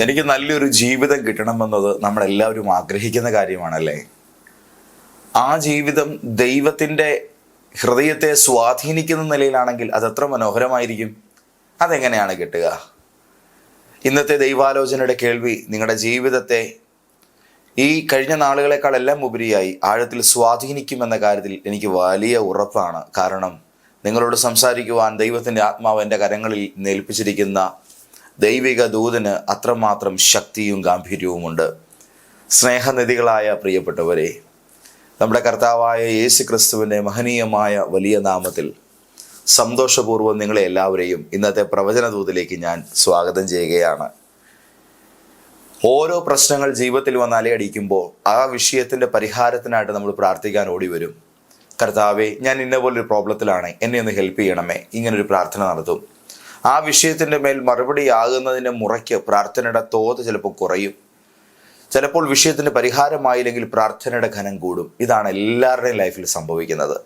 എനിക്ക് നല്ലൊരു ജീവിതം കിട്ടണമെന്നത് നമ്മളെല്ലാവരും ആഗ്രഹിക്കുന്ന കാര്യമാണല്ലേ? ആ ജീവിതം ദൈവത്തിന്റെ ഹൃദയത്തെ സ്വാധീനിക്കുന്ന നിലയിലാണെങ്കിൽ അതെത്ര മനോഹരമായിരിക്കും. അതെങ്ങനെയാണ് കിട്ടുക? ഇന്നത്തെ ദൈവാലോചനയുടെ കേൾവി നിങ്ങളുടെ ജീവിതത്തെ ഈ കഴിഞ്ഞ നാളുകളെക്കാളെല്ലാം ഉപരിയായി ആഴത്തിൽ സ്വാധീനിക്കുമെന്ന കാര്യത്തിൽ എനിക്ക് വലിയ ഉറപ്പാണ്. കാരണം നിങ്ങളോട് സംസാരിക്കുവാൻ ദൈവത്തിന്റെ ആത്മാവ് എന്റെ കരങ്ങളിൽ നേൽപ്പിച്ചിരിക്കുന്ന ദൈവിക ദൂതന് അത്രമാത്രം ശക്തിയും ഗാംഭീര്യവുമുണ്ട്. സ്നേഹനിധികളായ പ്രിയപ്പെട്ടവരെ നമ്മുടെ കർത്താവായ യേശു ക്രിസ്തുവിന്റെ മഹനീയമായ വലിയ നാമത്തിൽ സന്തോഷപൂർവം നിങ്ങളെ എല്ലാവരെയും ഇന്നത്തെ പ്രവചന ദൂതിലേക്ക് ഞാൻ സ്വാഗതം ചെയ്യുകയാണ്. ഓരോ പ്രശ്നങ്ങൾ ജീവിതത്തിൽ വന്ന് അടിക്കുമ്പോൾ ആ വിഷയത്തിന്റെ പരിഹാരത്തിനായിട്ട് നമ്മൾ പ്രാർത്ഥിക്കാൻ ഓടി വരും. കർത്താവെ ഞാൻ ഇന്ന പോലൊരു പ്രോബ്ലത്തിലാണ്. എന്നെ ഒന്ന് ഹെൽപ്പ് ചെയ്യണമേ. ഇങ്ങനൊരു പ്രാർത്ഥന നടത്തും. ആ വിഷയത്തിന്റെ മേൽ മറുപടി ആകുന്നതിന്റെ മുറയ്ക്ക് പ്രാർത്ഥനയുടെ തോത് ചിലപ്പോൾ കുറയും. ചിലപ്പോൾ വിഷയത്തിന് പരിഹാരമായില്ലെങ്കിൽ പ്രാർത്ഥനയുടെ ഘനം കൂടും. ഇതാണ് എല്ലാവരുടെയും ലൈഫിൽ സംഭവിക്കുന്നത്.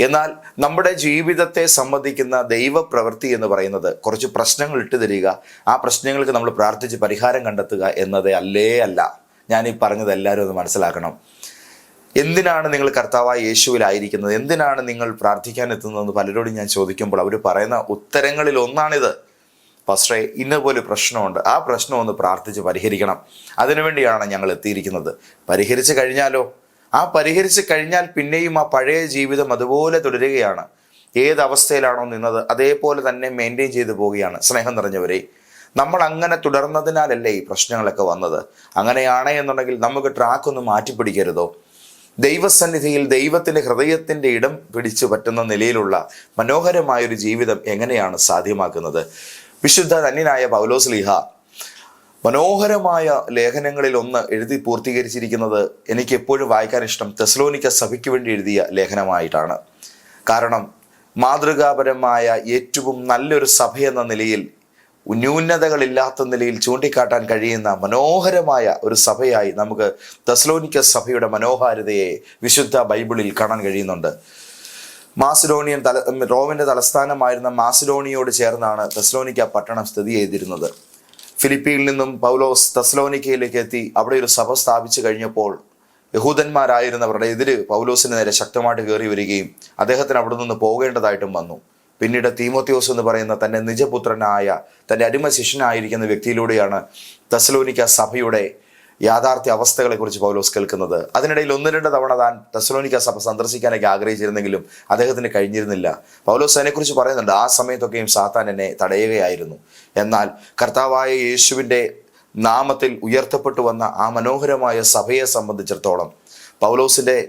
എന്നാൽ നമ്മുടെ ജീവിതത്തെ സംബന്ധിക്കുന്ന ദൈവപ്രവൃത്തി എന്ന് പറയുന്നത് കുറച്ച് പ്രശ്നങ്ങൾ ഇട്ട് തരിക ആ പ്രശ്നങ്ങൾക്ക് നമ്മൾ പ്രാർത്ഥിച്ച് പരിഹാരം കണ്ടെത്തുക എന്നതേ അല്ലേ അല്ല. ഞാൻ ഈ പറഞ്ഞത് എല്ലാവരും ഒന്ന് മനസ്സിലാക്കണം. എന്തിനാണ് നിങ്ങൾ കർത്താവായ യേശുവിലായിരിക്കുന്നത് എന്തിനാണ് നിങ്ങൾ പ്രാർത്ഥിക്കാൻ എത്തുന്നതെന്ന് പലരോടും ഞാൻ ചോദിക്കുമ്പോൾ അവർ പറയുന്ന ഉത്തരങ്ങളിൽ ഒന്നാണിത്. ഫസ്റ്റേ ഇന്നപോലെ പ്രശ്നമുണ്ട്. ആ പ്രശ്നം ഒന്ന് പ്രാർത്ഥിച്ച് പരിഹരിക്കണം. അതിനുവേണ്ടിയാണ് ഞങ്ങൾ എത്തിയിരിക്കുന്നത്. പരിഹരിച്ച് കഴിഞ്ഞാലോ? ആ പരിഹരിച്ച് കഴിഞ്ഞാൽ പിന്നെയും ആ പഴയ ജീവിതം അതുപോലെ തുടരുകയാണ്. ഏത് നിന്നത് അതേപോലെ തന്നെ മെയിന്റെയിൻ ചെയ്തു പോവുകയാണ്. സ്നേഹം നിറഞ്ഞവരെ നമ്മൾ അങ്ങനെ തുടർന്നതിനാലല്ലേ ഈ പ്രശ്നങ്ങളൊക്കെ വന്നത്? അങ്ങനെയാണ് എന്നുണ്ടെങ്കിൽ നമുക്ക് ട്രാക്ക് ഒന്ന് മാറ്റിപ്പിടിക്കരുതോ? ദൈവസന്നിധിയിൽ ദൈവത്തിന്റെ ഹൃദയത്തിന്റെ ഇടം പിടിച്ചു പറ്റുന്ന നിലയിലുള്ള മനോഹരമായൊരു ജീവിതം എങ്ങനെയാണ് സാധ്യമാക്കുന്നത്? വിശുദ്ധ ധന്യനായ പൗലോസ് ലീഹ മനോഹരമായ ലേഖനങ്ങളിൽ ഒന്ന് എഴുതി പൂർത്തീകരിച്ചിരിക്കുന്നത് എനിക്ക് എപ്പോഴും വായിക്കാൻ ഇഷ്ടം തെസ്ലോനിക്ക സഭയ്ക്ക് വേണ്ടി എഴുതിയ ലേഖനമായിട്ടാണ്. കാരണം മാതൃകാപരമായ ഏറ്റവും നല്ലൊരു സഭയെന്ന നിലയിൽ ന്യൂനതകളില്ലാത്ത നിലയിൽ ചൂണ്ടിക്കാട്ടാൻ കഴിയുന്ന മനോഹരമായ ഒരു സഭയായി നമുക്ക് തെസ്ലോനിക്ക സഭയുടെ മനോഹാരിതയെ വിശുദ്ധ ബൈബിളിൽ കാണാൻ കഴിയുന്നുണ്ട്. മാസിഡോണിയൻ തല റോമിന്റെ തലസ്ഥാനമായിരുന്ന മാസിഡോണിയോട് ചേർന്നാണ് തെസ്ലോനിക്ക പട്ടണം സ്ഥിതി ചെയ്തിരുന്നത്. ഫിലിപ്പിയിൽ നിന്നും പൗലോസ് തെസ്ലോനിക്കയിലേക്ക് എത്തി അവിടെ ഒരു സഭ സ്ഥാപിച്ചു കഴിഞ്ഞപ്പോൾ യഹൂദന്മാരായിരുന്നവരുടെ എതിര് പൗലോസിന് നേരെ ശക്തമായിട്ട് കയറി വരികയും അദ്ദേഹത്തിന് അവിടെ നിന്ന് പോകേണ്ടതായിട്ടും വന്നു. പിന്നീട് തീമോത്യോസ് എന്ന് പറയുന്ന തന്റെ നിജപുത്രനായ തന്റെ അടിമ ശിഷ്യനായിരിക്കുന്ന വ്യക്തിയിലൂടെയാണ് തെസലോനിക്ക സഭയുടെ യാഥാർത്ഥ്യ അവസ്ഥകളെക്കുറിച്ച് പൗലോസ് കേൾക്കുന്നത്. അതിനിടയിൽ ഒന്ന് രണ്ട് തവണ താൻ തെസലോനിക്ക സഭ സന്ദർശിക്കാനൊക്കെ ആഗ്രഹിച്ചിരുന്നെങ്കിലും അദ്ദേഹത്തിന് കഴിഞ്ഞിരുന്നില്ല. പൗലോസ് അതിനെക്കുറിച്ച് പറയുന്നുണ്ട് ആ സമയത്തൊക്കെയും സാത്താൻ എന്നെ തടയുകയായിരുന്നു. എന്നാൽ കർത്താവായ യേശുവിന്റെ നാമത്തിൽ ഉയർത്തപ്പെട്ടു വന്ന ആ മനോഹരമായ സഭയെ സംബന്ധിച്ചിടത്തോളം പൗലോസിന്റെ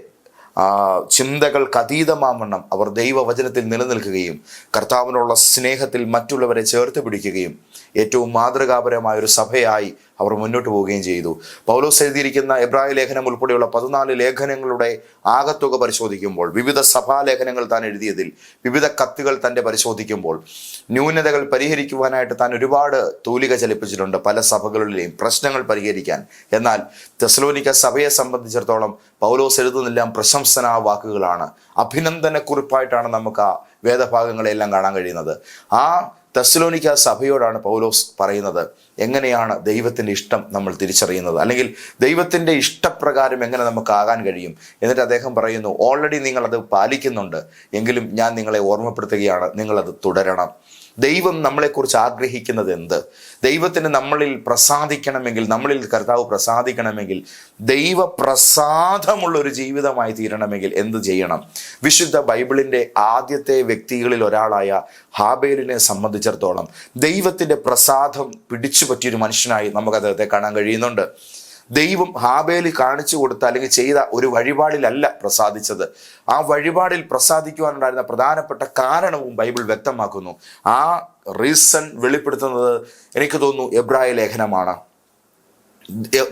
ചിന്തകൾക്ക് അതീതമാവണ്ണം അവർ ദൈവവചനത്തിൽ നിലനിൽക്കുകയും കർത്താവിനുള്ള സ്നേഹത്തിൽ മറ്റുള്ളവരെ ചേർത്ത് പിടിക്കുകയും ഏറ്റവും മാതൃകാപരമായ ഒരു സഭയായി അവർ മുന്നോട്ട് പോവുകയും ചെയ്തു. പൗലോസ് എഴുതിയിരിക്കുന്ന എബ്രായ ലേഖനം ഉൾപ്പെടെയുള്ള പതിനാല് ലേഖനങ്ങളുടെ ആകത്തുക പരിശോധിക്കുമ്പോൾ വിവിധ സഭാലേഖനങ്ങൾ താൻ എഴുതിയതിൽ വിവിധ കത്തുകൾ തന്റെ പരിശോധിക്കുമ്പോൾ ന്യൂനതകൾ പരിഹരിക്കുവാനായിട്ട് താൻ ഒരുപാട് തൂലിക ചലിപ്പിച്ചിട്ടുണ്ട് പല സഭകളിലെയും പ്രശ്നങ്ങൾ പരിഹരിക്കാൻ. എന്നാൽ തെസ്ലോനിക്ക സഭയെ സംബന്ധിച്ചിടത്തോളം പൗലോസ് എഴുതുന്നെല്ലാം പ്രശംസനാ വാക്കുകളാണ്. അഭിനന്ദനക്കുറിപ്പായിട്ടാണ് നമുക്ക് ആ വേദഭാഗങ്ങളെല്ലാം കാണാൻ കഴിയുന്നത്. ആ തെസ്സലോനിക്ക സഭയോടാണ് പൗലോസ് പറയുന്നത് എങ്ങനെയാണ് ദൈവത്തിന്റെ ഇഷ്ടം നമ്മൾ തിരിച്ചറിയുന്നത്? അല്ലെങ്കിൽ ദൈവത്തിന്റെ ഇഷ്ടപ്രകാരം എങ്ങനെ നമുക്കാകാൻ കഴിയും? എന്നിട്ട് അദ്ദേഹം പറയുന്നു ഓൾറെഡി നിങ്ങളത് പാലിക്കുന്നുണ്ട്. എങ്കിലും ഞാൻ നിങ്ങളെ ഓർമ്മപ്പെടുത്തുകയാണ്. നിങ്ങളത് തുടരണം. ദൈവം നമ്മളെക്കുറിച്ച് ആഗ്രഹിക്കുന്നത് എന്ത്? ദൈവത്തിന് നമ്മളിൽ പ്രസാദിക്കണമെങ്കിൽ നമ്മളിൽ കർത്താവ് പ്രസാദിക്കണമെങ്കിൽ ദൈവപ്രസാദമുള്ള ഒരു ജീവിതമായി തീരണമെങ്കിൽ എന്ത് ചെയ്യണം? വിശുദ്ധ ബൈബിളിന്റെ ആദ്യത്തെ വ്യക്തികളിൽ ഒരാളായ ഹാബേലിനെ സംബന്ധിച്ചിടത്തോളം ദൈവത്തിന്റെ പ്രസാദം പിടിച്ചു പറ്റിയൊരു മനുഷ്യനായി നമുക്ക് അദ്ദേഹത്തെ കാണാൻ കഴിയുന്നുണ്ട്. ദൈവം ഹാബേലി കാണിച്ചു കൊടുത്ത അല്ലെങ്കിൽ ചെയ്ത ഒരു വഴിപാടിലല്ല പ്രസാദിച്ചത്. ആ വഴിപാടിൽ പ്രസാദിക്കുവാനുണ്ടായിരുന്ന പ്രധാനപ്പെട്ട കാരണവും ബൈബിൾ വ്യക്തമാക്കുന്നു. ആ റീസൺ വെളിപ്പെടുത്തുന്നത് എനിക്ക് തോന്നുന്നു എബ്രായ ലേഖനമാണ്.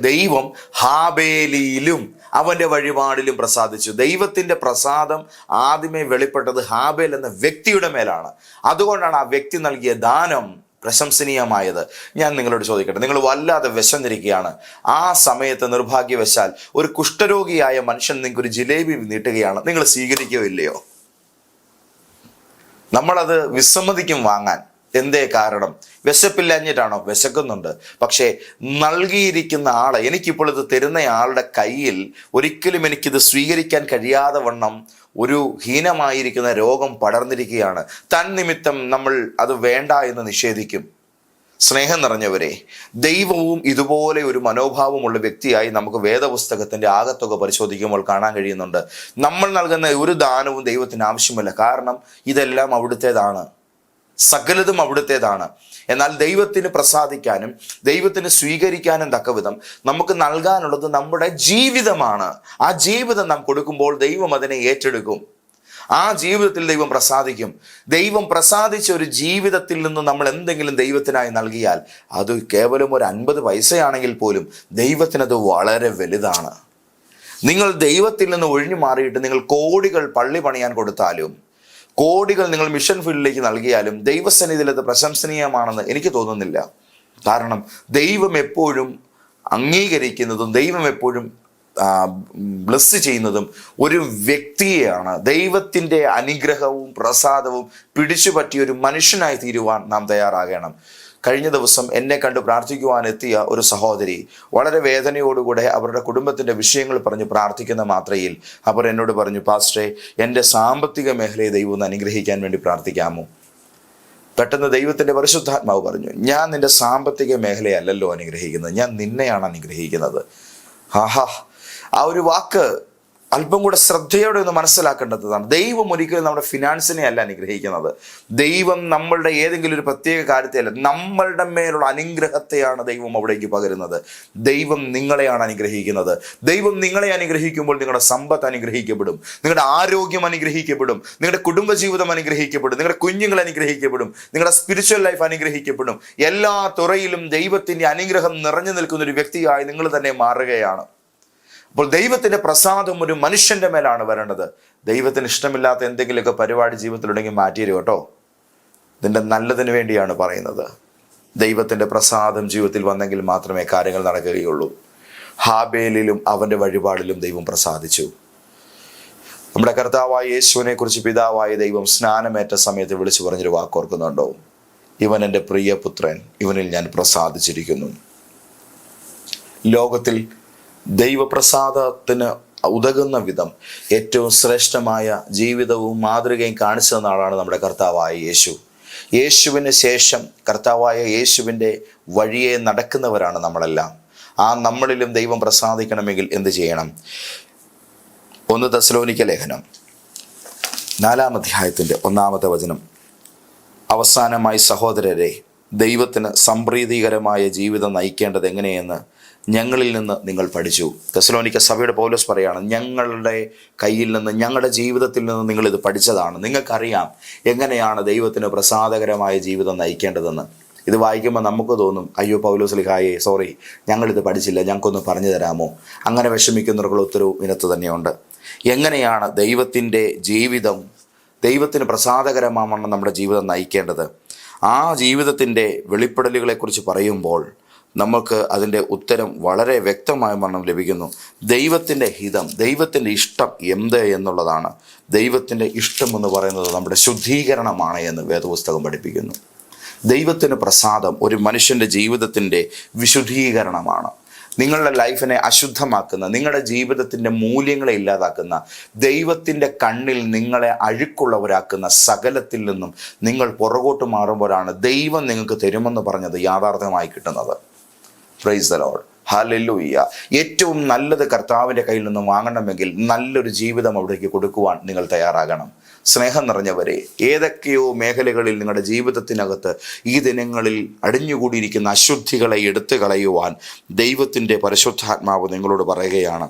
ദൈവം ഹാബേലിയിലും അവന്റെ വഴിപാടിലും പ്രസാദിച്ചു. ദൈവത്തിന്റെ പ്രസാദം ആദ്യമേ വെളിപ്പെട്ടത് ഹാബേൽ എന്ന വ്യക്തിയുടെ മേലാണ്. അതുകൊണ്ടാണ് ആ വ്യക്തി നൽകിയ ദാനം പ്രശംസനീയമായത്. ഞാൻ നിങ്ങളോട് ചോദിക്കട്ടെ നിങ്ങൾ വല്ലാതെ വിശന്നിരിക്കുകയാണ്. ആ സമയത്ത് നിർഭാഗ്യവശാൽ ഒരു കുഷ്ഠരോഗിയായ മനുഷ്യൻ നിങ്ങൾക്ക് ഒരു ജിലേബി നീട്ടുകയാണ്. നിങ്ങൾ സ്വീകരിക്കുകയോ ഇല്ലയോ? നമ്മളത് വിസമ്മതിക്കും വാങ്ങാൻ. എന്തേ കാരണം? വിശപ്പില്ലഞ്ഞിട്ടാണോ വിശക്കുന്നുണ്ട്? പക്ഷേ നൽകിയിരിക്കുന്ന ആളെ എനിക്കിപ്പോൾ ഇത് തരുന്ന ആളുടെ കയ്യിൽ ഒരിക്കലും എനിക്കിത് സ്വീകരിക്കാൻ കഴിയാതെ വണ്ണം ഒരു ഹീനമായിരിക്കുന്ന രോഗം പടർന്നിരിക്കുകയാണ്. തൻ നിമിത്തം നമ്മൾ അത് വേണ്ട എന്ന് നിഷേധിക്കും. സ്നേഹം നിറഞ്ഞവരെ ദൈവവും ഇതുപോലെ ഒരു മനോഭാവമുള്ള വ്യക്തിയായി നമുക്ക് വേദപുസ്തകത്തിന്റെ ആകത്തുക പരിശോധിക്കുമ്പോൾ കാണാൻ കഴിയുന്നുണ്ട്. നമ്മൾ നൽകുന്ന ഒരു ദാനവും ദൈവത്തിന് ആവശ്യമല്ല. കാരണം ഇതെല്ലാം അവിടുത്തേതാണ്. സകലതും അവിടുത്തേതാണ്. എന്നാൽ ദൈവത്തിന് പ്രസാദിക്കാനും ദൈവത്തിന് സ്വീകരിക്കാനും തക്കവിധം നമുക്ക് നൽകാനുള്ളത് നമ്മുടെ ജീവിതമാണ്. ആ ജീവിതം നാം കൊടുക്കുമ്പോൾ ദൈവം അതിനെ ഏറ്റെടുക്കും. ആ ജീവിതത്തിൽ ദൈവം പ്രസാദിക്കും. ദൈവം പ്രസാദിച്ച ഒരു ജീവിതത്തിൽ നിന്ന് നമ്മൾ എന്തെങ്കിലും ദൈവത്തിനായി നൽകിയാൽ അത് കേവലം ഒരു അൻപത് പൈസയാണെങ്കിൽ പോലും ദൈവത്തിനത് വളരെ വലുതാണ്. നിങ്ങൾ ദൈവത്തിൽ നിന്ന് ഒഴിഞ്ഞു മാറിയിട്ട് നിങ്ങൾ കോടികൾ പള്ളി പണിയാൻ കൊടുത്താലും കോടികൾ നിങ്ങൾ മിഷൻ ഫീൽഡിലേക്ക് നൽകിയാലും ദൈവസന്നിധിയിൽ അത് പ്രശംസനീയമാണെന്ന് എനിക്ക് തോന്നുന്നില്ല. കാരണം ദൈവം എപ്പോഴും അംഗീകരിക്കുന്നതും ദൈവം എപ്പോഴും ബ്ലസ് ചെയ്യുന്നതും ഒരു വ്യക്തിയെയാണ്. ദൈവത്തിന്റെ അനുഗ്രഹവും പ്രസാദവും പിടിച്ചു ഒരു മനുഷ്യനായി തീരുവാൻ നാം തയ്യാറാകണം. കഴിഞ്ഞ ദിവസം എന്നെ കണ്ട് പ്രാർത്ഥിക്കുവാനെത്തിയ ഒരു സഹോദരി വളരെ വേദനയോടുകൂടെ അവരുടെ കുടുംബത്തിന്റെ വിഷയങ്ങൾ പറഞ്ഞ് പ്രാർത്ഥിക്കുന്ന മാത്രയിൽ അവർ എന്നോട് പറഞ്ഞു പാസ്റ്ററെ എന്റെ സാമ്പത്തിക മേഖലയെ ദൈവം അനുഗ്രഹിക്കാൻ വേണ്ടി പ്രാർത്ഥിക്കാമോ? പെട്ടെന്ന് ദൈവത്തിന്റെ പരിശുദ്ധാത്മാവ് പറഞ്ഞു ഞാൻ നിന്റെ സാമ്പത്തിക മേഖലയല്ലല്ലോ അനുഗ്രഹിക്കുന്നത് ഞാൻ നിന്നെയാണ് അനുഗ്രഹിക്കുന്നത്. ആഹാ ആ ഒരു വാക്ക് അല്പം കൂടെ ശ്രദ്ധയോടെ ഒന്ന് മനസ്സിലാക്കേണ്ടതാണ്. ദൈവം ഒരിക്കലും നമ്മുടെ ഫിനാൻസിനെ അല്ല അനുഗ്രഹിക്കുന്നത്. ദൈവം നമ്മളുടെ ഏതെങ്കിലും ഒരു പ്രത്യേക കാര്യത്തെ അല്ല നമ്മളുടെ മേലുള്ള അനുഗ്രഹത്തെയാണ് ദൈവം അവിടേക്ക് പകരുന്നത്. ദൈവം നിങ്ങളെയാണ് അനുഗ്രഹിക്കുന്നത്. ദൈവം നിങ്ങളെ അനുഗ്രഹിക്കുമ്പോൾ നിങ്ങളുടെ സമ്പത്ത് അനുഗ്രഹിക്കപ്പെടും. നിങ്ങളുടെ ആരോഗ്യം അനുഗ്രഹിക്കപ്പെടും. നിങ്ങളുടെ കുടുംബജീവിതം അനുഗ്രഹിക്കപ്പെടും. നിങ്ങളുടെ കുഞ്ഞുങ്ങൾ അനുഗ്രഹിക്കപ്പെടും. നിങ്ങളുടെ സ്പിരിച്വൽ ലൈഫ് അനുഗ്രഹിക്കപ്പെടും. എല്ലാ തുറയിലും ദൈവത്തിന്റെ അനുഗ്രഹം നിറഞ്ഞു നിൽക്കുന്ന ഒരു വ്യക്തിയായി നിങ്ങൾ തന്നെ മാറുകയാണ്. അപ്പോൾ ദൈവത്തിന്റെ പ്രസാദം ഒരു മനുഷ്യന്റെ മേലാണ് വരേണ്ടത്. ദൈവത്തിന് ഇഷ്ടമില്ലാത്ത എന്തെങ്കിലുമൊക്കെ പരിപാടി ജീവിതത്തിലുണ്ടെങ്കിൽ മാറ്റിയരും കേട്ടോ? ഇതിന്റെ നല്ലതിന് വേണ്ടിയാണ് പറയുന്നത്. ദൈവത്തിന്റെ പ്രസാദം ജീവിതത്തിൽ വന്നെങ്കിൽ മാത്രമേ കാര്യങ്ങൾ നടക്കുകയുള്ളൂ. ഹാബേലിലും അവന്റെ വഴിപാടിലും ദൈവം പ്രസാദിച്ചു. നമ്മുടെ കർത്താവായ യേശുവിനെ കുറിച്ച് പിതാവായ ദൈവം സ്നാനമേറ്റ സമയത്ത് വിളിച്ചു പറഞ്ഞൊരു വാക്കോർക്കുന്നുണ്ടോ ഇവൻ എന്റെ പ്രിയപുത്രൻ ഇവനിൽ ഞാൻ പ്രസാദിച്ചിരിക്കുന്നു. ലോകത്തിൽ ദൈവപ്രസാദത്തിന് ഉതകുന്ന വിധം ഏറ്റവും ശ്രേഷ്ഠമായ ജീവിതവും മാതൃകയും കാണിച്ചു തന്ന നമ്മുടെ കർത്താവായ യേശു. യേശുവിന് ശേഷം കർത്താവായ യേശുവിന്റെ വഴിയെ നടക്കുന്നവരാണ് നമ്മളെല്ലാം. ആ നമ്മളിലും ദൈവം പ്രസാദിക്കണമെങ്കിൽ എന്ത് ചെയ്യണം? ഒന്ന് തസ്ലോനിക്ക ലേഖനം. നാലാം അധ്യായത്തിന്റെ ഒന്നാമത്തെ വചനം. അവസാനമായി സഹോദരരെ ദൈവത്തിന് സംപ്രീതികരമായ ജീവിതം നയിക്കേണ്ടത് എങ്ങനെയെന്ന് ഞങ്ങളിൽ നിന്ന് നിങ്ങൾ പഠിച്ചു. തെസലോനിക്ക സഭയുടെ പൗലോസ് പറയാണ് ഞങ്ങളുടെ കയ്യിൽ നിന്ന് ഞങ്ങളുടെ ജീവിതത്തിൽ നിന്ന് നിങ്ങൾ ഇത് പഠിച്ചതാണ്. നിങ്ങൾക്കറിയാം എങ്ങനെയാണ് ദൈവത്തിന് പ്രസാദകരമായ ജീവിതം നയിക്കേണ്ടതെന്ന്. ഇത് വായിക്കുമ്പോൾ നമുക്ക് തോന്നും അയ്യോ പൗലോസ് ലിഹായെ സോറി ഞങ്ങളിത് പഠിച്ചില്ല ഞങ്ങൾക്കൊന്ന് പറഞ്ഞു തരാമോ? അങ്ങനെ വിഷമിക്കുന്നവർക്ക് ഒത്തിരി ഇനത്ത് തന്നെയുണ്ട്. എങ്ങനെയാണ് ദൈവത്തിന്റെ ജീവിതം ദൈവത്തിന് പ്രസാദകരമാവണം നമ്മുടെ ജീവിതം നയിക്കേണ്ടത്? ആ ജീവിതത്തിന്റെ വെളിപ്പെടലുകളെക്കുറിച്ച് പറയുമ്പോൾ നമുക്ക് അതിന്റെ ഉത്തരം വളരെ വ്യക്തമായ വണ്ണം ലഭിക്കുന്നു. ദൈവത്തിന്റെ ഹിതം ദൈവത്തിന്റെ ഇഷ്ടം എന്ത് എന്നുള്ളതാണ്. ദൈവത്തിന്റെ ഇഷ്ടം എന്ന് പറയുന്നത് നമ്മുടെ ശുദ്ധീകരണമാണ് എന്ന് വേദപുസ്തകം പഠിപ്പിക്കുന്നു. ദൈവത്തിന് പ്രസാദം ഒരു മനുഷ്യന്റെ ജീവിതത്തിന്റെ വിശുദ്ധീകരണമാണ്. നിങ്ങളുടെ ലൈഫിനെ അശുദ്ധമാക്കുന്ന നിങ്ങളുടെ ജീവിതത്തിന്റെ മൂല്യങ്ങളെ ഇല്ലാതാക്കുന്ന ദൈവത്തിന്റെ കണ്ണിൽ നിങ്ങളെ അഴുക്കുള്ളവരാക്കുന്ന സകലത്തിൽ നിന്നും നിങ്ങൾ പുറകോട്ട് മാറുമ്പോഴാണ് ദൈവം നിങ്ങൾക്ക് തരുമെന്ന് പറഞ്ഞത് യാഥാർത്ഥ്യമായി കിട്ടുന്നത്. പ്രൈസ് ദ ലോഡ് ഏറ്റവും നല്ലത് കർത്താവിന്റെ കയ്യിൽ നിന്ന് വാങ്ങണമെങ്കിൽ നല്ലൊരു ജീവിതം അവിടേക്ക് കൊടുക്കുവാൻ നിങ്ങൾ തയ്യാറാകണം. സ്നേഹം നിറഞ്ഞവരെ ഏതൊക്കെയോ മേഖലകളിൽ നിങ്ങളുടെ ജീവിതത്തിനകത്ത് ഈ ദിനങ്ങളിൽ അടിഞ്ഞുകൂടിയിരിക്കുന്ന അശുദ്ധികളെ എടുത്തു കളയുവാൻ ദൈവത്തിന്റെ പരിശുദ്ധാത്മാവ് നിങ്ങളോട് പറയുകയാണ്.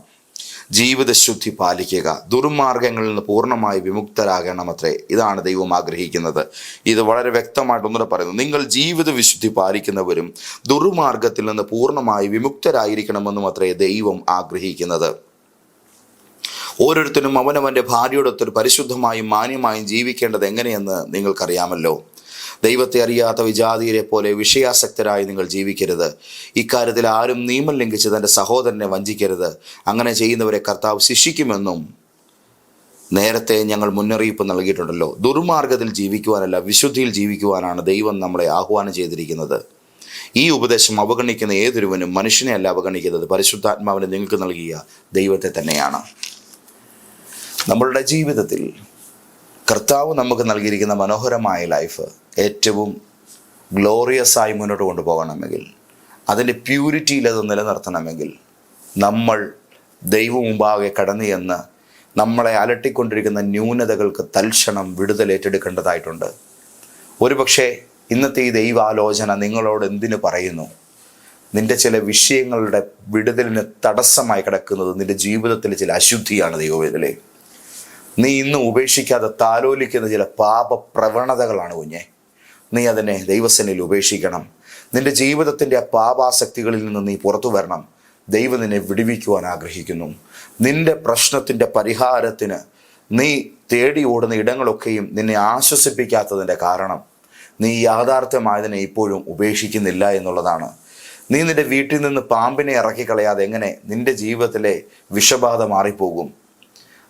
ജീവിതശുദ്ധി പാലിക്കുക. ദുർമാർഗങ്ങളിൽ നിന്ന് പൂർണമായി വിമുക്തരാകണമത്രേ. ഇതാണ് ദൈവം ആഗ്രഹിക്കുന്നത്. ഇത് വളരെ വ്യക്തമായിട്ട് ഒന്നുകൂടെ പറയുന്നു. നിങ്ങൾ ജീവിത വിശുദ്ധി പാലിക്കുന്നവരും ദുർമാർഗത്തിൽ നിന്ന് പൂർണമായി വിമുക്തരായിരിക്കണമെന്നും അത്രേ ദൈവം ആഗ്രഹിക്കുന്നത്. ഓരോരുത്തരും അവനവന്റെ ഭാര്യയോടൊത്തൊരു പരിശുദ്ധമായും മാന്യമായും ജീവിക്കേണ്ടത് എങ്ങനെയെന്ന് നിങ്ങൾക്കറിയാമല്ലോ. ദൈവത്തെ അറിയാത്ത വിജാതിയരെ പോലെ വിഷയാസക്തരായി നിങ്ങൾ ജീവിക്കരുത്. ഇക്കാര്യത്തിൽ ആരും നിയമം ലംഘിച്ച് തന്റെ സഹോദരനെ വഞ്ചിക്കരുത്. അങ്ങനെ ചെയ്യുന്നവരെ കർത്താവ് ശിക്ഷിക്കുമെന്നും നേരത്തെ ഞങ്ങൾ മുന്നറിയിപ്പ് നൽകിയിട്ടുണ്ടല്ലോ. ദുർമാർഗത്തിൽ ജീവിക്കുവാനല്ല വിശുദ്ധിയിൽ ജീവിക്കുവാനാണ് ദൈവം നമ്മളെ ആഹ്വാനം ചെയ്തിരിക്കുന്നത്. ഈ ഉപദേശം അവഗണിക്കുന്ന ഏതൊരുവനും മനുഷ്യനെ അല്ല അവഗണിക്കുന്നത്. പരിശുദ്ധാത്മാവിനെ നിങ്ങൾക്ക് നൽകിയ ദൈവത്തെ തന്നെയാണ്. നമ്മളുടെ ജീവിതത്തിൽ കർത്താവ് നമുക്ക് നൽകിയിരിക്കുന്ന മനോഹരമായ ലൈഫ് ഏറ്റവും ഗ്ലോറിയസ് ആയി മുന്നോട്ട് കൊണ്ടുപോകണമെങ്കിൽ അതിന്റെ പ്യൂരിറ്റിയിൽ അത് നിലനിർത്തണമെങ്കിൽ നമ്മൾ ദൈവം മുമ്പാകെ കടന്നു എന്ന് നമ്മളെ അലട്ടിക്കൊണ്ടിരിക്കുന്ന ന്യൂനതകൾക്ക് തൽക്ഷണം വിടുതൽ ഏറ്റെടുക്കേണ്ടതായിട്ടുണ്ട്. ഒരുപക്ഷെ ഇന്നത്തെ ഈ ദൈവാലോചന നിങ്ങളോട് എന്തിനു പറയുന്നു? നിന്റെ ചില വിഷയങ്ങളുടെ വിടുതലിന് തടസ്സമായി കിടക്കുന്നത് നിന്റെ ജീവിതത്തിലെ ചില അശുദ്ധിയാണ് ദൈവവേദലേ നീ ഇന്നും ഉപേക്ഷിക്കാതെ താലോലിക്കുന്ന ചില പാപ പ്രവണതകളാണ് കുഞ്ഞെ. നീ അതിനെ ദൈവസേനയിൽ ഉപേക്ഷിക്കണം. നിന്റെ ജീവിതത്തിന്റെ ആ പാപാസക്തികളിൽ നിന്ന് നീ പുറത്തു വരണം. ദൈവം നിന്നെ വിടുവിക്കുവാൻ ആഗ്രഹിക്കുന്നു. നിന്റെ പ്രശ്നത്തിന്റെ പരിഹാരത്തിന് നീ തേടി ഓടുന്ന ഇടങ്ങളൊക്കെയും നിന്നെ ആശ്വസിപ്പിക്കാത്തതിന്റെ കാരണം നീ യാഥാർത്ഥ്യമായതിനെ ഇപ്പോഴും ഉപേക്ഷിക്കുന്നില്ല എന്നുള്ളതാണ്. നീ നിന്റെ വീട്ടിൽ നിന്ന് പാമ്പിനെ ഇറക്കിക്കളയാതെ എങ്ങനെ നിന്റെ ജീവിതത്തിലെ വിഷബാധ മാറിപ്പോകും?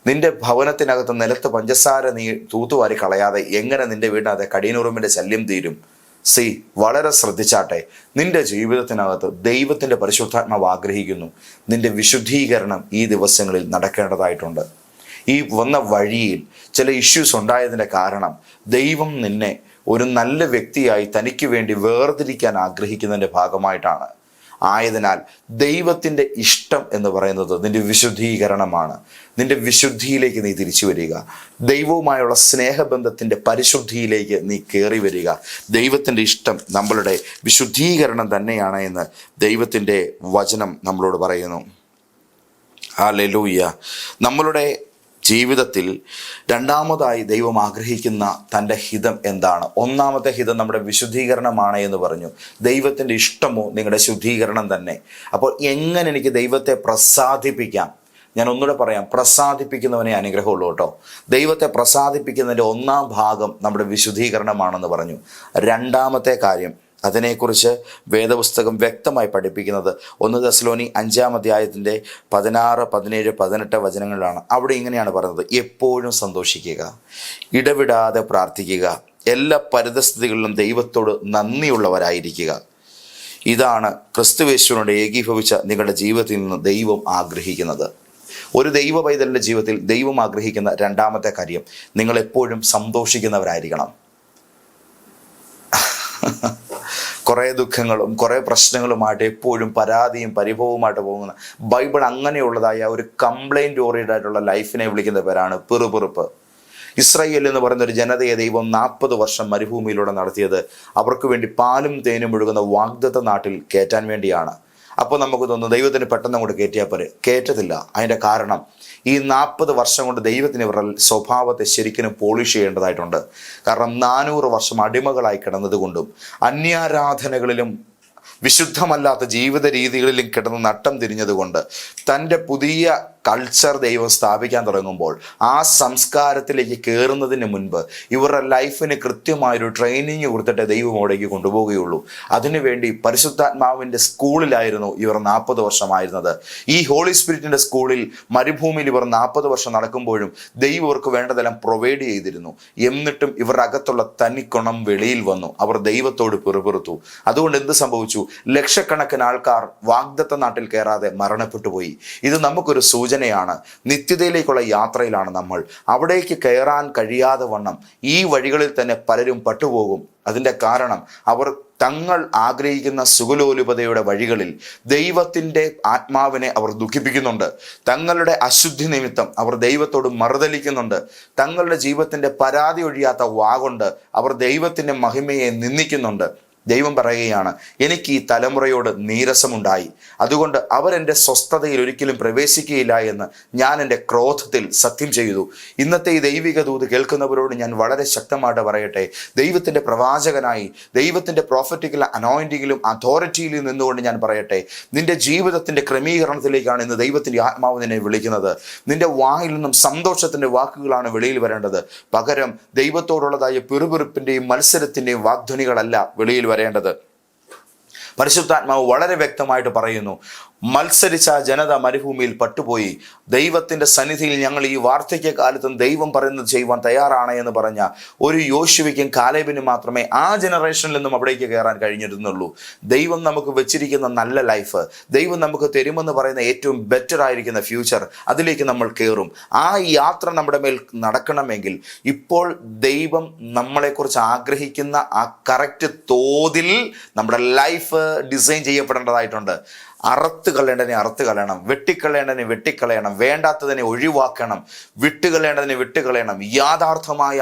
നിന്റെ ഭവനത്തിനകത്ത് നിലത്ത് പഞ്ചസാര നീ തൂത്തുവാരി കളയാതെ എങ്ങനെ നിന്റെ വീടിനകത്ത് കടീനുറുമ്പിന്റെ ശല്യം തീരും? സി വളരെ ശ്രദ്ധിച്ചാട്ടെ. നിന്റെ ജീവിതത്തിനകത്ത് ദൈവത്തിന്റെ പരിശുദ്ധാത്മാവ് ആഗ്രഹിക്കുന്നു. നിന്റെ വിശുദ്ധീകരണം ഈ ദിവസങ്ങളിൽ നടക്കേണ്ടതായിട്ടുണ്ട്. ഈ വന്ന വഴിയിൽ ചില ഇഷ്യൂസ് ഉണ്ടായതിന്റെ കാരണം ദൈവം നിന്നെ ഒരു നല്ല വ്യക്തിയായി തനിക്ക് വേണ്ടി വേർതിരിക്കാൻ ആഗ്രഹിക്കുന്നതിന്റെ ഭാഗമായിട്ടാണ്. ആയതിനാൽ ദൈവത്തിന്റെ ഇഷ്ടം എന്ന് പറയുന്നത് നിന്റെ വിശുദ്ധീകരണമാണ്. നിന്റെ വിശുദ്ധിയിലേക്ക് നീ തിരിച്ചു വരിക. ദൈവവുമായുള്ള സ്നേഹബന്ധത്തിന്റെ പരിശുദ്ധിയിലേക്ക് നീ കയറി വരിക. ദൈവത്തിന്റെ ഇഷ്ടം നമ്മളുടെ വിശുദ്ധീകരണം തന്നെയാണ് എന്ന് ദൈവത്തിന്റെ വചനം നമ്മളോട് പറയുന്നു. ആ ലലൂയ്യ നമ്മളുടെ ജീവിതത്തിൽ രണ്ടാമതായി ദൈവം ആഗ്രഹിക്കുന്ന തന്റെ ഹിതം എന്താണ്? ഒന്നാമത്തെ ഹിതം നമ്മുടെ വിശുദ്ധീകരണമാണ് എന്ന് പറഞ്ഞു. ദൈവത്തിന്റെ ഇഷ്ടമോ നിങ്ങളുടെ ശുദ്ധീകരണം തന്നെ. അപ്പോൾ എങ്ങനെ എനിക്ക് ദൈവത്തെ പ്രസാദിപ്പിക്കാം? ഞാൻ ഒന്നുകൂടെ പറയാം. പ്രസാദിപ്പിക്കുന്നവനെ അനുഗ്രഹമുള്ളൂ കേട്ടോ. ദൈവത്തെ പ്രസാദിപ്പിക്കുന്നതിന്റെ ഒന്നാം ഭാഗം നമ്മുടെ വിശുദ്ധീകരണമാണെന്ന് പറഞ്ഞു. രണ്ടാമത്തെ കാര്യം അതിനെക്കുറിച്ച് വേദപുസ്തകം വ്യക്തമായി പഠിപ്പിക്കുന്നത് ഒന്ന് ദസ്ലോനി അഞ്ചാം അധ്യായത്തിന്റെ പതിനാറ് പതിനേഴ് പതിനെട്ട് വചനങ്ങളിലാണ്. അവിടെ ഇങ്ങനെയാണ് പറയുന്നത് എപ്പോഴും സന്തോഷിക്കുക. ഇടവിടാതെ പ്രാർത്ഥിക്കുക. എല്ലാ പരിതസ്ഥിതികളിലും ദൈവത്തോട് നന്ദിയുള്ളവരായിരിക്കുക. ഇതാണ് ക്രിസ്തുവേശ്വരനോട് ഏകീഭവിച്ച നിങ്ങളുടെ ജീവിതത്തിൽ നിന്ന് ദൈവം ആഗ്രഹിക്കുന്നത്. ഒരു ദൈവ പൈതലിന്റെ ജീവിതത്തിൽ ദൈവം ആഗ്രഹിക്കുന്ന രണ്ടാമത്തെ കാര്യം നിങ്ങൾ എപ്പോഴും സന്തോഷിക്കുന്നവരായിരിക്കണം. കുറേ ദുഃഖങ്ങളും കുറേ പ്രശ്നങ്ങളുമായിട്ട് എപ്പോഴും പരാതിയും പരിഭവവുമായിട്ട് പോകുന്ന. ബൈബിൾ അങ്ങനെയുള്ളതായ ഒരു കംപ്ലൈന്റ് ഓറിയഡ് ആയിട്ടുള്ള ലൈഫിനെ വിളിക്കുന്ന പേരാണ് പിറുപിറുപ്പ്. ഇസ്രായേൽ എന്ന് പറയുന്ന ഒരു ജനതയെ ദൈവം നാൽപ്പത് വർഷം മരുഭൂമിയിലൂടെ നടത്തിയത്. അവർക്ക് വേണ്ടി പാലും തേനും ഒഴുകുന്ന വാഗ്ദത്ത നാട്ടിൽ കയറ്റാൻ വേണ്ടിയാണ്. അപ്പോൾ നമുക്ക് തോന്നുന്നു ദൈവത്തിന് പെട്ടെന്ന് അങ്ങോട്ട് കയറ്റിയാൽ പോരെ. കയറ്റത്തില്ല അതിന്റെ കാരണം ഈ നാൽപ്പത് വർഷം കൊണ്ട് ദൈവത്തിന് ഇവരുടെ സ്വഭാവത്തെ ശരിക്കും പോളിഷ് ചെയ്യേണ്ടതായിട്ടുണ്ട്. കാരണം നാനൂറ് വർഷം അടിമകളായി കിടന്നതുകൊണ്ടും അന്യാരാധനകളിലും വിശുദ്ധമല്ലാത്ത ജീവിത രീതികളിലും കിടന്ന് നട്ടം തിരിഞ്ഞതുകൊണ്ട് തന്റെ പുതിയ കൾച്ചർ ദൈവം സ്ഥാപിക്കാൻ തുടങ്ങുമ്പോൾ ആ സംസ്കാരത്തിലേക്ക് കയറുന്നതിന് മുൻപ് ഇവരുടെ ലൈഫിന് കൃത്യമായൊരു ട്രെയിനിങ് കൊടുത്തിട്ട് ദൈവം അവിടേക്ക് കൊണ്ടുപോവുകയുള്ളൂ. അതിനുവേണ്ടി പരിശുദ്ധാത്മാവിന്റെ സ്കൂളിലായിരുന്നു ഇവർ നാൽപ്പത് വർഷമായിരുന്നത്. ഈ ഹോളി സ്പിരിറ്റിന്റെ സ്കൂളിൽ മരുഭൂമിയിൽ ഇവർ നാൽപ്പത് വർഷം നടക്കുമ്പോഴും ദൈവം ഇവർക്ക് വേണ്ടതെല്ലാം പ്രൊവൈഡ് ചെയ്തിരുന്നു. എന്നിട്ടും ഇവരുടെ അകത്തുള്ള തനിക്കുണം വെളിയിൽ വന്നു. അവർ ദൈവത്തോട് പിറുപിറുത്തു. അതുകൊണ്ട് എന്ത് സംഭവിച്ചു? ലക്ഷക്കണക്കിന് ആൾക്കാർ വാഗ്ദത്ത നാട്ടിൽ കയറാതെ മരണപ്പെട്ടു പോയി. ഇത് നമുക്കൊരു സൂചനയാണ് നിത്യതയിലേക്കുള്ള യാത്രയിലാണ് നമ്മൾ. അവിടേക്ക് കയറാൻ കഴിയാതെ വണ്ണം ഈ വഴികളിൽ തന്നെ പലരും പട്ടുപോകും. അതിന്റെ കാരണം അവർ തങ്ങൾ ആഗ്രഹിക്കുന്ന സുഖലോലുപതയുടെ വഴികളിൽ ദൈവത്തിന്റെ ആത്മാവിനെ അവർ ദുഃഖിപ്പിക്കുന്നുണ്ട്. തങ്ങളുടെ അശുദ്ധി നിമിത്തം അവർ ദൈവത്തോട് മറുതലിക്കുന്നുണ്ട്. തങ്ങളുടെ ജീവിതത്തിന്റെ പരാതി ഒഴിയാത്ത വാഗുണ്ട് അവർ ദൈവത്തിന്റെ മഹിമയെ നിന്ദിക്കുന്നുണ്ട്. ദൈവം പറയുകയാണ് എനിക്ക് ഈ തലമുറയോട് നീരസമുണ്ടായി. അതുകൊണ്ട് അവരെന്റെ സ്വസ്ഥതയിൽ ഒരിക്കലും പ്രവേശിക്കുകയില്ല എന്ന് ഞാൻ എന്റെ ക്രോധത്തിൽ സത്യം ചെയ്തു. ഇന്നത്തെ ഈ ദൈവിക ദൂത് കേൾക്കുന്നവരോട് ഞാൻ വളരെ ശക്തമായിട്ട് പറയട്ടെ. ദൈവത്തിന്റെ പ്രവാചകനായി ദൈവത്തിന്റെ പ്രോഫറ്റിക്കൽ അനോയിന്റിങ്ങിലും അതോറിറ്റിയിലും നിന്നുകൊണ്ട് ഞാൻ പറയട്ടെ. നിന്റെ ജീവിതത്തിന്റെ ക്രമീകരണത്തിലേക്കാണ് ഇന്ന് ദൈവത്തിന്റെ ആത്മാവ് നിന്നെ വിളിക്കുന്നത്. നിന്റെ വായിൽ നിന്നും സന്തോഷത്തിന്റെ വാക്കുകളാണ് വെളിയിൽ വരേണ്ടത്. പകരം ദൈവത്തോടുള്ളതായ പിറുപിറുപ്പിന്റെയും മത്സരത്തിന്റെയും വാഗ്ധ്വനികളല്ല വെളിയിൽ വരേണ്ടത്. പരിശുദ്ധാത്മാവ് വളരെ വ്യക്തമായിട്ട് പറയുന്നു മത്സരിച്ച ജനത മരുഭൂമിയിൽ പട്ടുപോയി. ദൈവത്തിന്റെ സന്നിധിയിൽ ഞങ്ങൾ ഈ വാർദ്ധക്യ കാലത്തും ദൈവം പറയുന്നത് ചെയ്യുവാൻ തയ്യാറാണ് എന്ന് പറഞ്ഞ ഒരു യോശുവയ്ക്കും കാലേബിനും മാത്രമേ ആ ജനറേഷനിൽ നിന്നും അവിടേക്ക് കയറാൻ കഴിഞ്ഞിരുന്നുള്ളൂ. ദൈവം നമുക്ക് വെച്ചിരിക്കുന്ന നല്ല ലൈഫ് ദൈവം നമുക്ക് തരുമെന്ന് പറയുന്ന ഏറ്റവും ബെറ്റർ ആയിരിക്കുന്ന ഫ്യൂച്ചർ അതിലേക്ക് നമ്മൾ കയറും ആ യാത്ര നമ്മുടെ മേൽ നടക്കണമെങ്കിൽ ഇപ്പോൾ ദൈവം നമ്മളെക്കുറിച്ച് ആഗ്രഹിക്കുന്ന ആ കറക്റ്റ് തോതിൽ നമ്മുടെ ലൈഫ് ഡിസൈൻ ചെയ്യപ്പെടേണ്ടതായിട്ടുണ്ട്. അറുത്ത് കളയേണ്ടതിനെ അറുത്ത് കളയണം വെട്ടിക്കളയേണ്ടതിനെ വെട്ടിക്കളയണം വേണ്ടാത്തതിനെ ഒഴിവാക്കണം വിട്ടുകളയേണ്ടതിനെ വിട്ടുകളയണം. യാഥാർത്ഥമായ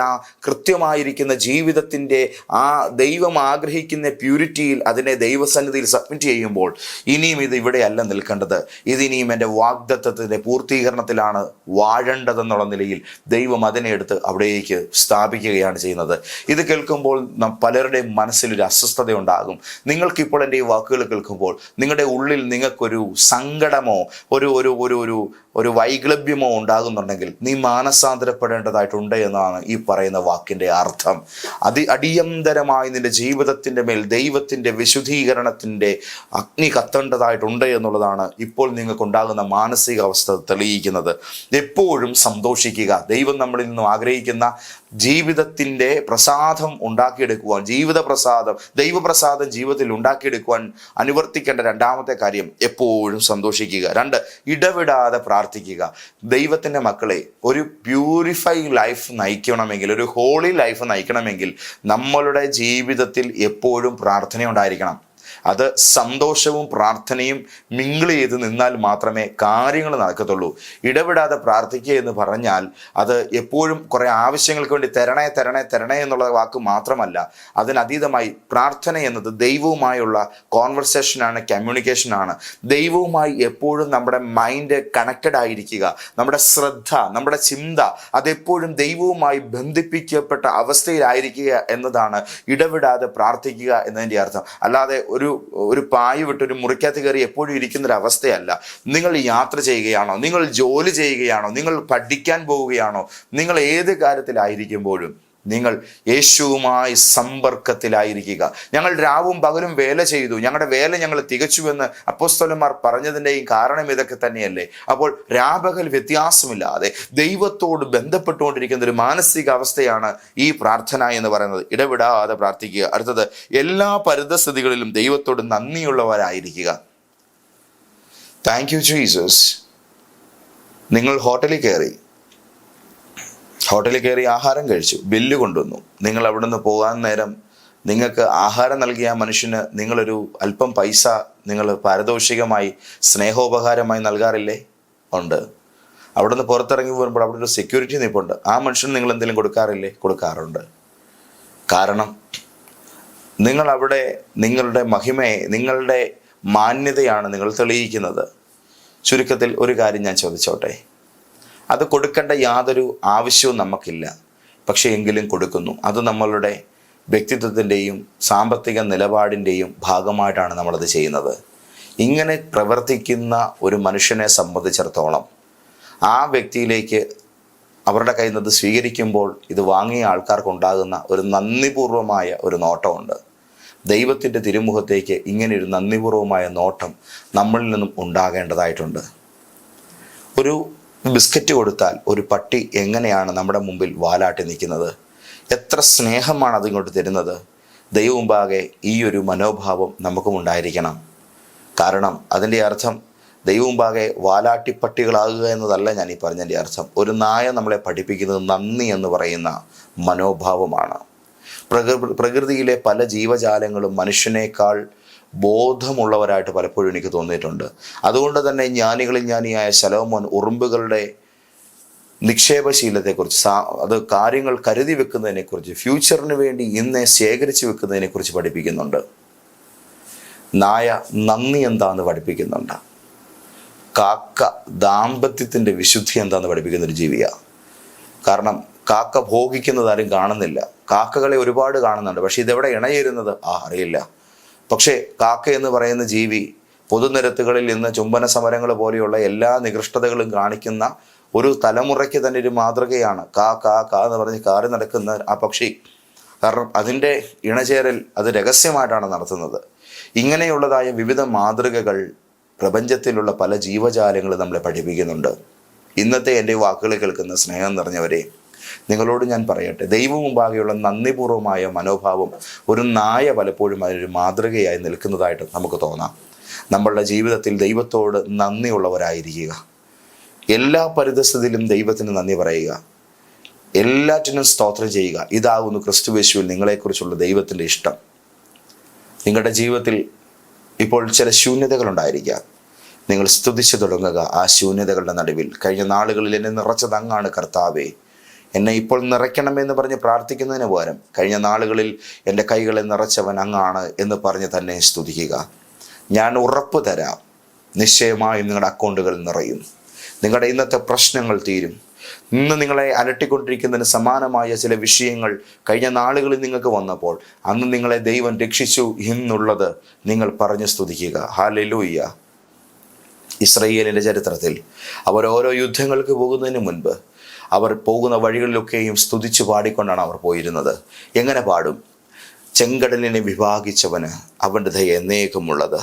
കൃത്യമായിരിക്കുന്ന ജീവിതത്തിന്റെ ആ ദൈവം ആഗ്രഹിക്കുന്ന പ്യൂരിറ്റിയിൽ അതിനെ ദൈവസന്നിധിയിൽ സബ്മിറ്റ് ചെയ്യുമ്പോൾ ഇനിയും ഇത് ഇവിടെയല്ല നിൽക്കേണ്ടത്. ഇതിനിയും എന്റെ വാഗ്ദത്വത്തിന്റെ പൂർത്തീകരണത്തിലാണ് വാഴേണ്ടതെന്നുള്ള നിലയിൽ ദൈവം അതിനെ എടുത്ത് അവിടേക്ക് സ്ഥാപിക്കുകയാണ് ചെയ്യുന്നത്. ഇത് കേൾക്കുമ്പോൾ പലരുടെയും മനസ്സിലൊരു അസ്വസ്ഥത ഉണ്ടാകും നിങ്ങൾക്കിപ്പോൾ എന്റെ ഈ വാക്കുകൾ കേൾക്കുമ്പോൾ നിങ്ങളുടെ ഉള്ളിൽ നിങ്ങൾക്കൊരു സങ്കടമോ ഒരു ഒരു ഒരു ഒരു ഒരു വൈക്ലഭ്യമോ ഉണ്ടാകുന്നുണ്ടെങ്കിൽ നീ മാനസാന്തരപ്പെടേണ്ടതായിട്ടുണ്ട് എന്നാണ് ഈ പറയുന്ന വാക്കിന്റെ അർത്ഥം. അതി അടിയന്തരമായി നിന്റെ ജീവിതത്തിന്റെ മേൽ ദൈവത്തിന്റെ വിശുദ്ധീകരണത്തിന്റെ അഗ്നി കത്തേണ്ടതായിട്ടുണ്ട് എന്നുള്ളതാണ് ഇപ്പോൾ നിങ്ങൾക്കുണ്ടാകുന്ന മാനസികാവസ്ഥ തെളിയിക്കുന്നത്. എപ്പോഴും സന്തോഷിക്കുക. ദൈവം നമ്മളിൽ നിന്നും ആഗ്രഹിക്കുന്ന ജീവിതത്തിന്റെ പ്രസാദം ഉണ്ടാക്കിയെടുക്കുവാൻ ജീവിത പ്രസാദം ദൈവപ്രസാദം ജീവിതത്തിൽ ഉണ്ടാക്കിയെടുക്കുവാൻ അനുവർത്തിക്കേണ്ട രണ്ടാമത്തെ കാര്യം എപ്പോഴും സന്തോഷിക്കുക. രണ്ട് ഇടവിടാതെ പ്രാർത്ഥിക്കുക. ദൈവത്തിന്റെ മക്കളെ ഒരു പ്യൂരിഫൈ ലൈഫ് നയിക്കണമെങ്കിൽ ഒരു ഹോളി ലൈഫ് നയിക്കണമെങ്കിൽ നമ്മളുടെ ജീവിതത്തിൽ എപ്പോഴും പ്രാർത്ഥന ഉണ്ടായിരിക്കണം അത് സന്തോഷവും പ്രാർത്ഥനയും മിങ്കിൾ ചെയ്ത് നിന്നാൽ മാത്രമേ കാര്യങ്ങൾ നടക്കത്തുള്ളൂ. ഇടപെടാതെ പ്രാർത്ഥിക്കുക എന്ന് പറഞ്ഞാൽ അത് എപ്പോഴും കുറേ ആവശ്യങ്ങൾക്ക് വേണ്ടി തരണേ തരണേ തരണേ എന്നുള്ള വാക്ക് മാത്രമല്ല അതിനതീതമായി പ്രാർത്ഥന എന്നത് ദൈവവുമായുള്ള കോൺവെർസേഷനാണ് കമ്മ്യൂണിക്കേഷനാണ് ദൈവവുമായി എപ്പോഴും നമ്മുടെ മൈൻഡ് കണക്റ്റഡ് ആയിരിക്കുക നമ്മുടെ ശ്രദ്ധ നമ്മുടെ ചിന്ത അതെപ്പോഴും ദൈവവുമായി ബന്ധിപ്പിക്കപ്പെട്ട അവസ്ഥയിലായിരിക്കുക എന്നതാണ് ഇടപെടാതെ പ്രാർത്ഥിക്കുക എന്നതിന്റെ അർത്ഥം. അല്ലാതെ ഒരു ഒരു ഒരു പായ് വിട്ട് ഒരു മുറിക്കകത്ത് കയറി എപ്പോഴും ഇരിക്കുന്ന ഒരു അവസ്ഥയല്ല നിങ്ങൾ യാത്ര ചെയ്യുകയാണോ? നിങ്ങൾ ജോലി ചെയ്യുകയാണോ? നിങ്ങൾ പഠിക്കാൻ പോവുകയാണോ? നിങ്ങൾ ഏത് കാര്യത്തിലായിരിക്കുമ്പോഴും നിങ്ങൾ യേശുവുമായി സമ്പർക്കത്തിലായിരിക്കുക. ഞങ്ങൾ രാവും പകലും വേല ചെയ്തു. ഞങ്ങളുടെ വേല ഞങ്ങൾ തികച്ചുവെന്ന് അപ്പോസ്തലന്മാർ പറഞ്ഞതിന്റെയും കാരണം ഇതൊക്കെ തന്നെയല്ലേ? അപ്പോൾ രാപകൽ വ്യത്യാസമില്ലാതെ ദൈവത്തോട് ബന്ധപ്പെട്ടുകൊണ്ടിരിക്കുന്ന ഒരു മാനസിക അവസ്ഥയാണ് ഈ പ്രാർത്ഥന എന്ന് പറയുന്നത്. ഇടവിടാതെ പ്രാർത്ഥിക്കുക. അടുത്തത് എല്ലാ പരിതസ്ഥിതികളിലും ദൈവത്തോട് നന്ദിയുള്ളവരായിരിക്കുക. താങ്ക് യു ജീസസ് നിങ്ങൾ ഹോട്ടലിൽ കയറി. ഹോട്ടലിൽ കയറി ആഹാരം കഴിച്ചു. ബില്ല് കൊണ്ടുവന്നു. നിങ്ങൾ അവിടെ നിന്ന് പോകാൻ നേരം നിങ്ങൾക്ക് ആഹാരം നൽകിയ ആ മനുഷ്യന് നിങ്ങളൊരു അല്പം പൈസ നിങ്ങൾ പാരിതോഷികമായി സ്നേഹോപകാരമായി നൽകാറില്ലേ? ഉണ്ട്. അവിടെ നിന്ന് പുറത്തിറങ്ങി വരുമ്പോൾ അവിടെ ഒരു സെക്യൂരിറ്റി നിൽപ്പുണ്ട് ആ മനുഷ്യന് നിങ്ങൾ എന്തെങ്കിലും കൊടുക്കാറില്ലേ? കൊടുക്കാറുണ്ട്. കാരണം നിങ്ങൾ അവിടെ നിങ്ങളുടെ മഹിമയെ നിങ്ങളുടെ മാന്യതയാണ് നിങ്ങൾ തെളിയിക്കുന്നത്. ചുരുക്കത്തിൽ ഒരു കാര്യം ഞാൻ ചോദിച്ചോട്ടെ? അത് കൊടുക്കേണ്ട യാതൊരു ആവശ്യവും നമുക്കില്ല. പക്ഷേ എങ്കിലും കൊടുക്കുന്നു. അത് നമ്മളുടെ വ്യക്തിത്വത്തിന്റെയും സാമ്പത്തിക നിലപാടിന്റെയും ഭാഗമായിട്ടാണ് നമ്മളത് ചെയ്യുന്നത്. ഇങ്ങനെ പ്രവർത്തിക്കുന്ന ഒരു മനുഷ്യനെ സംബന്ധിച്ചിടത്തോളം ആ വ്യക്തിയിലേക്ക് അവരുടെ കയ്യിൽ നിന്ന് സ്വീകരിക്കുമ്പോൾ ഇത് വാങ്ങിയ ആൾക്കാർക്കുണ്ടാകുന്ന ഒരു നന്ദിപൂർവമായ ഒരു നോട്ടമുണ്ട്. ദൈവത്തിന്റെ തിരുമുഖത്തേക്ക് ഇങ്ങനെ ഒരു നന്ദിപൂർവമായ നോട്ടം നമ്മളിൽ നിന്നും ഉണ്ടാകേണ്ടതായിട്ടുണ്ട്. ഒരു ബിസ്ക്കറ്റ് കൊടുത്താൽ ഒരു പട്ടി എങ്ങനെയാണ് നമ്മുടെ മുമ്പിൽ വാലാട്ടി നിൽക്കുന്നത്? എത്ര സ്നേഹമാണ് അതിങ്ങോട്ട് തരുന്നത്? ദൈവമുമ്പാകെ ഈ ഒരു മനോഭാവം നമുക്കും ഉണ്ടായിരിക്കണം. കാരണം അതിന്റെ അർത്ഥം ദൈവമുമ്പാകെ വാലാട്ടിപ്പട്ടികളാകുക എന്നതല്ല ഞാൻ ഈ പറഞ്ഞതിന്റെ അർത്ഥം. ഒരു നായ നമ്മളെ പഠിപ്പിക്കുന്നത് നന്ദി എന്ന് പറയുന്ന മനോഭാവമാണ്. പ്രകൃ പ്രകൃതിയിലെ പല ജീവജാലങ്ങളും മനുഷ്യനേക്കാൾ ബോധമുള്ളവരായിട്ട് പലപ്പോഴും എനിക്ക് തോന്നിയിട്ടുണ്ട്. അതുകൊണ്ട് തന്നെ ജ്ഞാനികളിൽ ജ്ഞാനിയായ ശലോമോൻ ഉറുമ്പുകളുടെ നിക്ഷേപശീലത്തെക്കുറിച്ച് സാ അത് കാര്യങ്ങൾ കരുതി വെക്കുന്നതിനെക്കുറിച്ച് ഫ്യൂച്ചറിന് വേണ്ടി ഇന്നെ ശേഖരിച്ച് വെക്കുന്നതിനെക്കുറിച്ച് പഠിപ്പിക്കുന്നുണ്ട്. നായ നന്ദി എന്താന്ന് പഠിപ്പിക്കുന്നുണ്ട്. കാക്ക ദാമ്പത്യത്തിന്റെ വിശുദ്ധി എന്താന്ന് പഠിപ്പിക്കുന്ന ഒരു ജീവിയാണ് കാരണം കാക്ക ഭോഗിക്കുന്നത് ആരും കാണുന്നില്ല. കാക്കകളെ ഒരുപാട് കാണുന്നുണ്ട്. പക്ഷെ ഇതെവിടെ ഇണയിരുന്നത് ആ അറിയില്ല. പക്ഷേ കാക്ക എന്ന് പറയുന്ന ജീവി പൊതുനിരത്തുകളിൽ നിന്ന് ചുംബന സമരങ്ങൾ പോലെയുള്ള എല്ലാ നികൃഷ്ടതകളും കാണിക്കുന്ന ഒരു തലമുറയ്ക്ക് തന്നെ ഒരു മാതൃകയാണ് കാ കാ കാ എന്ന് പറഞ്ഞ് കാറി നടക്കുന്ന ആ പക്ഷി. കാരണം അതിന്റെ ഇണചേരൽ അത് രഹസ്യമായിട്ടാണ് നടത്തുന്നത്. ഇങ്ങനെയുള്ളതായ വിവിധ മാതൃകകൾ പ്രപഞ്ചത്തിലുള്ള പല ജീവജാലങ്ങളും നമ്മളെ പഠിപ്പിക്കുന്നുണ്ട്. ഇന്നത്തെ എന്റെ വാക്കുകൾ കേൾക്കുന്ന സ്നേഹം നിറഞ്ഞവരെ നിങ്ങളോട് ഞാൻ പറയട്ടെ. ദൈവം മുമ്പാകെയുള്ള നന്ദിപൂർവമായ മനോഭാവം ഒരു നായ പലപ്പോഴും അതിനൊരു മാതൃകയായി നിൽക്കുന്നതായിട്ട് നമുക്ക് തോന്നാം. നമ്മളുടെ ജീവിതത്തിൽ ദൈവത്തോട് നന്ദിയുള്ളവരായിരിക്കുക. എല്ലാ പരിതസ്ഥിതിയിലും ദൈവത്തിന് നന്ദി പറയുക. എല്ലാറ്റിനും സ്തോത്രം ചെയ്യുക. ഇതാകുന്നു ക്രിസ്തുവേശുവിൽ നിങ്ങളെക്കുറിച്ചുള്ള ദൈവത്തിന്റെ ഇഷ്ടം. നിങ്ങളുടെ ജീവിതത്തിൽ ഇപ്പോൾ ചില ശൂന്യതകളുണ്ടായിരിക്കാം നിങ്ങൾ സ്തുതിച്ചു തുടങ്ങുക ആ ശൂന്യതകളുടെ നടുവിൽ. കഴിഞ്ഞ നാളുകളിൽ എന്നെ നിറച്ചത് അങ്ങാണ് കർത്താവേ. എന്നെ ഇപ്പോൾ നിറയ്ക്കണമെന്ന് പറഞ്ഞ് പ്രാർത്ഥിക്കുന്നതിന് പകരം കഴിഞ്ഞ നാളുകളിൽ എന്റെ കൈകളെ നിറച്ചവൻ അങ്ങാണ് എന്ന് പറഞ്ഞ് തന്നെ സ്തുതിക്കുക. ഞാൻ ഉറപ്പ് തരാം. നിശ്ചയമായും നിങ്ങളുടെ അക്കൗണ്ടുകൾ നിറയും. നിങ്ങളുടെ ഇന്നത്തെ പ്രശ്നങ്ങൾ തീരും. ഇന്ന് നിങ്ങളെ അലട്ടിക്കൊണ്ടിരിക്കുന്നതിന് സമാനമായ ചില വിഷയങ്ങൾ കഴിഞ്ഞ നാളുകളിൽ നിങ്ങൾക്ക് വന്നപ്പോൾ അന്ന് നിങ്ങളെ ദൈവം രക്ഷിച്ചു എന്നുള്ളത് നിങ്ങൾ പറഞ്ഞു സ്തുതിക്കുക. ഹാലലൂയ്യ ഇസ്രയേലിന്റെ ചരിത്രത്തിൽ അവർ ഓരോ യുദ്ധങ്ങൾക്ക് പോകുന്നതിന് മുൻപ് അവർ പോകുന്ന വഴികളിലൊക്കെയും സ്തുതിച്ച് പാടിക്കൊണ്ടാണ് അവർ പോയിരുന്നത്. എങ്ങനെ പാടും? ചെങ്കടലിനെ വിഭാഗിച്ചവന് അവന്റെ ദയ എന്നേക്കുമുള്ളത്.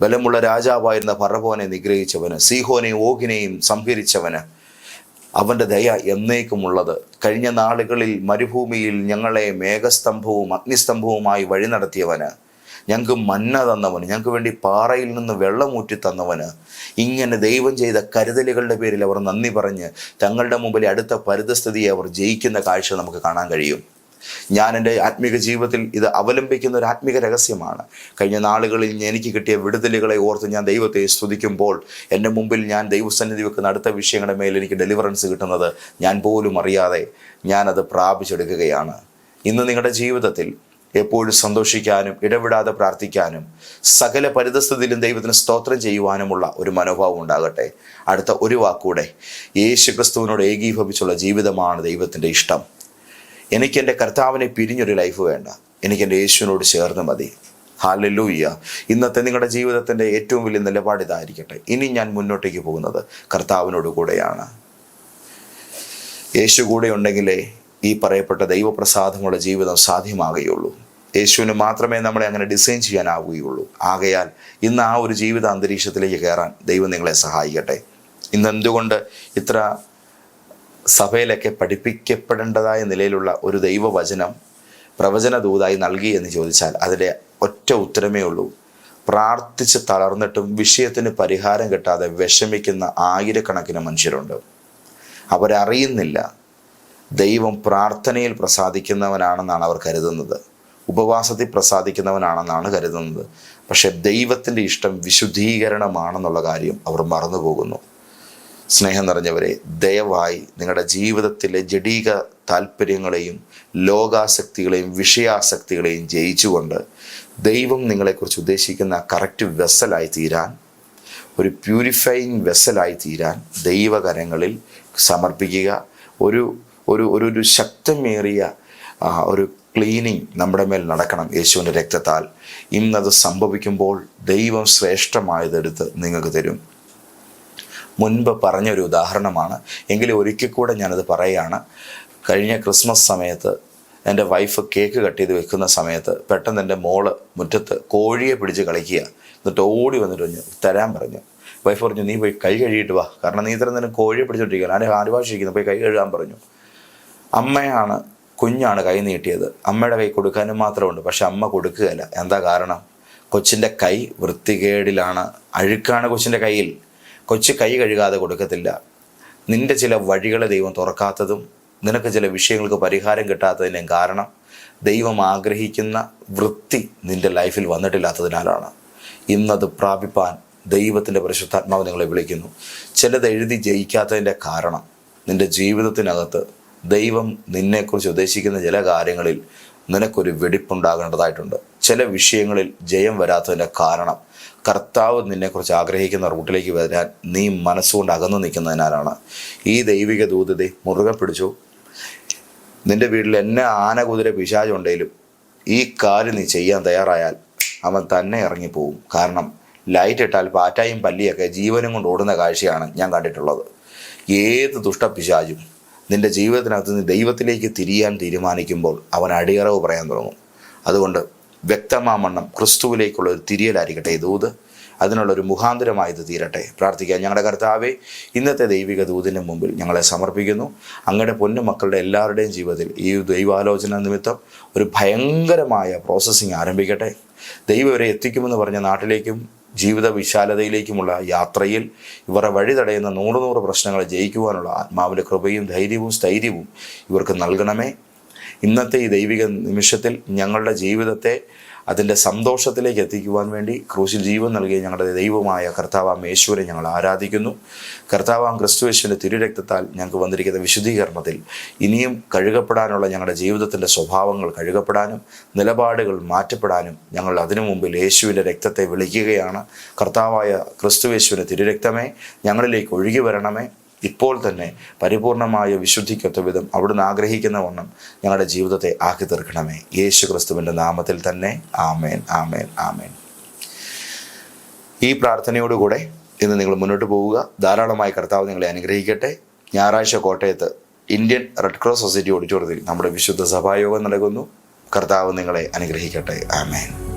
ബലമുള്ള രാജാവായിരുന്ന പറവോനെ നിഗ്രഹിച്ചവന് സീഹോനെയും ഓഗിനെയും സംഹരിച്ചവന് അവന്റെ ദയ എന്നേക്കുമുള്ളത്. കഴിഞ്ഞ നാളുകളിൽ മരുഭൂമിയിൽ ഞങ്ങളെ മേഘസ്തംഭവും അഗ്നിസ്തംഭവുമായി വഴി നടത്തിയവന് ഞങ്ങൾക്ക് മന്ന തന്നവന് ഞങ്ങൾക്ക് വേണ്ടി പാറയിൽ നിന്ന് വെള്ളം ഊറ്റി തന്നവന് ഇങ്ങനെ ദൈവം ചെയ്ത കരുതലുകളുടെ പേരിൽ അവർ നന്ദി പറഞ്ഞ് തങ്ങളുടെ മുമ്പിൽ അടുത്ത പരിതസ്ഥിതിയെ അവർ ജയിക്കുന്ന കാഴ്ച നമുക്ക് കാണാൻ കഴിയും. ഞാൻ എന്റെ ആത്മീക ജീവിതത്തിൽ ഇത് അവലംബിക്കുന്ന ഒരു ആത്മീക രഹസ്യമാണ്. കഴിഞ്ഞ നാളുകളിൽ എനിക്ക് കിട്ടിയ വിടുതലുകളെ ഓർത്ത് ഞാൻ ദൈവത്തെ സ്തുതിക്കുമ്പോൾ എന്റെ മുമ്പിൽ ഞാൻ ദൈവസന്നിധി വെക്കുന്ന അടുത്ത വിഷയങ്ങളുടെ മേൽ എനിക്ക് ഡെലിവറൻസ് കിട്ടുന്നത് ഞാൻ പോലും അറിയാതെ ഞാനത് പ്രാപിച്ചെടുക്കുകയാണ്. ഇന്ന് നിങ്ങളുടെ ജീവിതത്തിൽ എപ്പോഴും സന്തോഷിക്കാനും ഇടവിടാതെ പ്രാർത്ഥിക്കാനും സകല പരിതസ്ഥിതിയിലും ദൈവത്തിന് സ്തോത്രം ചെയ്യുവാനുമുള്ള ഒരു മനോഭാവം ഉണ്ടാകട്ടെ. അടുത്ത ഒരു വാക്കൂടെ. യേശു ക്രിസ്തുവിനോട് ഏകീഭവിച്ചുള്ള ജീവിതമാണ് ദൈവത്തിന്റെ ഇഷ്ടം. എനിക്ക് എന്റെ കർത്താവിനെ പിരിഞ്ഞൊരു ലൈഫ് വേണ്ട. എനിക്ക് എന്റെ യേശുവിനോട് ചേർന്ന് മതി. ഹാലല്ലൂയ്യ. ഇന്നത്തെ നിങ്ങളുടെ ജീവിതത്തിന്റെ ഏറ്റവും വലിയ നിലപാട് ഇതായിരിക്കട്ടെ. ഇനി ഞാൻ മുന്നോട്ടേക്ക് പോകുന്നത് കർത്താവിനോട് കൂടെയാണ്. യേശു കൂടെ ഉണ്ടെങ്കിലേ ഈ പറയപ്പെട്ട ദൈവപ്രസാദമുള്ള ജീവിതം സാധ്യമാകുകയുള്ളൂ. യേശുവിന് മാത്രമേ നമ്മളെ അങ്ങനെ ഡിസൈൻ ചെയ്യാനാവുകയുള്ളൂ. ആകയാൽ ഇന്ന് ആ ഒരു ജീവിത അന്തരീക്ഷത്തിലേക്ക് കയറാൻ ദൈവം നിങ്ങളെ സഹായിക്കട്ടെ. ഇന്ന് എന്തുകൊണ്ട് ഇത്ര സഭയിലൊക്കെ പഠിപ്പിക്കപ്പെടേണ്ടതായ നിലയിലുള്ള ഒരു ദൈവവചനം പ്രവചന ദൂതായി നൽകി എന്ന് ചോദിച്ചാൽ അതിന്റെ ഒറ്റ ഉത്തരമേ ഉള്ളൂ. പ്രാർത്ഥിച്ച് തളർന്നിട്ടും വിഷയത്തിന് പരിഹാരം കിട്ടാതെ വിഷമിക്കുന്ന ആയിരക്കണക്കിന് മനുഷ്യരുണ്ട്. അവരറിയുന്നില്ല ദൈവം പ്രാർത്ഥനയിൽ പ്രസാദിക്കുന്നവനാണെന്നാണ് അവർ കരുതുന്നത്. ഉപവാസത്തിൽ പ്രസാദിക്കുന്നവനാണെന്നാണ് കരുതുന്നത്. പക്ഷെ ദൈവത്തിന്റെ ഇഷ്ടം വിശുദ്ധീകരണമാണെന്നുള്ള കാര്യം അവർ മറന്നുപോകുന്നു. സ്നേഹം നിറഞ്ഞവരെ ദയവായി നിങ്ങളുടെ ജീവിതത്തിലെ ജഡീക താല്പര്യങ്ങളെയും ലോകാസക്തികളെയും വിഷയാസക്തികളെയും ജയിച്ചുകൊണ്ട് ദൈവം നിങ്ങളെക്കുറിച്ച് ഉദ്ദേശിക്കുന്ന കറക്റ്റ് വെസലായി തീരാൻ ഒരു പ്യൂരിഫൈയിങ് വെസലായി തീരാൻ ദൈവകരങ്ങളിൽ സമർപ്പിക്കുക ഒരു ഒരു ഒരു ശക്തമേറിയ ഒരു ക്ലീനിങ് നമ്മുടെ മേൽ നടക്കണം യേശുവിന്റെ രക്തത്താൽ. ഇന്നത് സംഭവിക്കുമ്പോൾ ദൈവം ശ്രേഷ്ഠമായതെടുത്ത് നിങ്ങൾക്ക് തരും. മുൻപ് പറഞ്ഞൊരു ഉദാഹരണമാണ്. എങ്കിലും ഒരിക്കൽ കൂടെ ഞാനത് പറയുകയാണ് കഴിഞ്ഞ ക്രിസ്മസ് സമയത്ത് എന്റെ വൈഫ് കേക്ക് കട്ട് ചെയ്ത് വെക്കുന്ന സമയത്ത് പെട്ടെന്ന് എന്റെ മോൾ മുറ്റത്ത് കോഴിയെ പിടിച്ച് കളിക്കുക. എന്നിട്ട് ഓടി വന്നിട്ട് തരാൻ പറഞ്ഞു. വൈഫ് പറഞ്ഞു നീ പോയി കൈ കഴുകിയിട്ട് വാ. കാരണം നീ ഇത്ര നേരം കോഴിയെ പിടിച്ചോണ്ടിരിക്കുക ഞാൻ ആരുഭാഷിക്കുന്നു പോയി കൈ കഴുകാൻ പറഞ്ഞു. അമ്മയാണ് കുഞ്ഞാണ് കൈ നീട്ടിയത്. അമ്മയുടെ കൈ കൊടുക്കാനും മാത്രമുണ്ട്. പക്ഷെ അമ്മ കൊടുക്കുകയല്ല. എന്താ കാരണം? കൊച്ചിന്റെ കൈ വൃത്തികേടിലാണ്. അഴുക്കാണ് കൊച്ചിന്റെ കയ്യിൽ. കൊച്ചു കൈ കഴുകാതെ കൊടുക്കത്തില്ല. നിന്റെ ചില വഴികളെ ദൈവം തുറക്കാത്തതും നിനക്ക് ചില വിഷയങ്ങൾക്ക് പരിഹാരം കിട്ടാത്തതിന്റെയും കാരണം ദൈവം ആഗ്രഹിക്കുന്ന വൃത്തി നിന്റെ ലൈഫിൽ വന്നിട്ടില്ലാത്തതിനാലാണ്. ഇന്നത് പ്രാപിപ്പാൻ ദൈവത്തിന്റെ പരിശുദ്ധാത്മാവ് നിങ്ങളെ വിളിക്കുന്നു. ചിലത് എഴുതി ജയിക്കാത്തതിന്റെ കാരണം നിന്റെ ജീവിതത്തിനകത്ത് ദൈവം നിന്നെക്കുറിച്ച് ഉദ്ദേശിക്കുന്ന ചില കാര്യങ്ങളിൽ നിനക്കൊരു വെടിപ്പുണ്ടാകേണ്ടതായിട്ടുണ്ട്. ചില വിഷയങ്ങളിൽ ജയം വരാത്തതിന്റെ കാരണം കർത്താവ് നിന്നെക്കുറിച്ച് ആഗ്രഹിക്കുന്ന റൂട്ടിലേക്ക് വരാൻ നീ മനസ്സുകൊണ്ട് അകന്നു നിൽക്കുന്നതിനാലാണ്. ഈ ദൈവിക ദൂതതെ മുറുകെ പിടിച്ചു. നിന്റെ വീട്ടിൽ എന്നെ ആന കുതിര പിശാചുണ്ടെങ്കിലും ഈ കാര്യം നീ ചെയ്യാൻ തയ്യാറായാൽ അവൻ തന്നെ ഇറങ്ങിപ്പോവും. കാരണം ലൈറ്റ് ഇട്ടാൽ പാറ്റായും പല്ലിയൊക്കെ ജീവനും കൊണ്ട് ഓടുന്ന കാഴ്ചയാണ് ഞാൻ കണ്ടിട്ടുള്ളത്. ഏത് ദുഷ്ടപിശാചും നിന്റെ ജീവിതത്തിനകത്ത് നിന്ന് ദൈവത്തിലേക്ക് തിരിയാൻ തീരുമാനിക്കുമ്പോൾ അവൻ അടിയറവ് പറയാൻ തുടങ്ങും. അതുകൊണ്ട് വ്യക്തമാമണ്ണം ക്രിസ്തുവിലേക്കുള്ള ഒരു തിരിയലായിരിക്കട്ടെ ദൂത്. അതിനുള്ളൊരു മുഖാന്തരമായി ഇത് തീരട്ടെ. പ്രാർത്ഥിക്കാം. ഞങ്ങളുടെ കർത്താവെ ഇന്നത്തെ ദൈവിക ദൂതിന് മുമ്പിൽ ഞങ്ങളെ സമർപ്പിക്കുന്നു. അങ്ങയുടെ പൊന്നു മക്കളുടെ എല്ലാവരുടെയും ജീവിതത്തിൽ ഈ ദൈവാലോചന നിമിത്തം ഒരു ഭയങ്കരമായ പ്രോസസ്സിങ് ആരംഭിക്കട്ടെ. ദൈവം ഇവരെ എത്തിക്കുമെന്ന് പറഞ്ഞ നാട്ടിലേക്കും ജീവിത വിശാലതയിലേക്കുമുള്ള യാത്രയിൽ ഇവരെ വഴി തടയുന്ന നൂറ് നൂറ് പ്രശ്നങ്ങളെ ജയിക്കുവാനുള്ള ആത്മാവിന്റെ കൃപയും ധൈര്യവും സ്ഥൈര്യവും ഇവർക്ക് നൽകണമേ. ഇന്നത്തെ ഈ ദൈവിക നിമിഷത്തിൽ ഞങ്ങളുടെ ജീവിതത്തെ അതിന്റെ സന്തോഷത്തിലേക്ക് എത്തിക്കുവാൻ വേണ്ടി ക്രൂശിൽ ജീവൻ നൽകിയ ഞങ്ങളുടെ ദൈവമായ കർത്താവാം യേശുവിനെ ഞങ്ങൾ ആരാധിക്കുന്നു. കർത്താവാം ക്രിസ്തുവേശുവിന്റെ തിരുരക്തത്താൽ ഞങ്ങൾക്ക് വന്നിരിക്കുന്ന വിശുദ്ധീകരണത്തിൽ ഇനിയും കഴുകപ്പെടാനുള്ള ഞങ്ങളുടെ ജീവിതത്തിന്റെ സ്വഭാവങ്ങൾ കഴുകപ്പെടാനും നിലപാടുകൾ മാറ്റപ്പെടാനും ഞങ്ങൾ അതിനു മുമ്പിൽ യേശുവിന്റെ രക്തത്തെ വിളിക്കുകയാണ്. കർത്താവായ ക്രിസ്തുവേശുവിന്റെ തിരുരക്തമേ ഞങ്ങളിലേക്ക് ഒഴുകി വരണമേ. ഇപ്പോൾ തന്നെ പരിപൂർണമായ വിശുദ്ധിക്കൊത്ത വിധം അവിടുന്ന് ആഗ്രഹിക്കുന്ന വണ്ണം ഞങ്ങളുടെ ജീവിതത്തെ ആക്കി തീർക്കണമേ. യേശു ക്രിസ്തുവിന്റെ നാമത്തിൽ തന്നെ ആമേൻ ആമേൻ ആമേൻ. ഈ പ്രാർത്ഥനയോടുകൂടെ ഇന്ന് നിങ്ങൾ മുന്നോട്ട് പോവുക ധാരാളമായി കർത്താവ് നിങ്ങളെ അനുഗ്രഹിക്കട്ടെ. ഞായറാഴ്ച കോട്ടയത്ത് ഇന്ത്യൻ റെഡ് ക്രോസ് സൊസൈറ്റി ഓഡിറ്റോറിയത്തിൽ നമ്മുടെ വിശുദ്ധ സഭായോഗം നടക്കുന്നു. കർത്താവ് നിങ്ങളെ അനുഗ്രഹിക്കട്ടെ. ആമേൻ.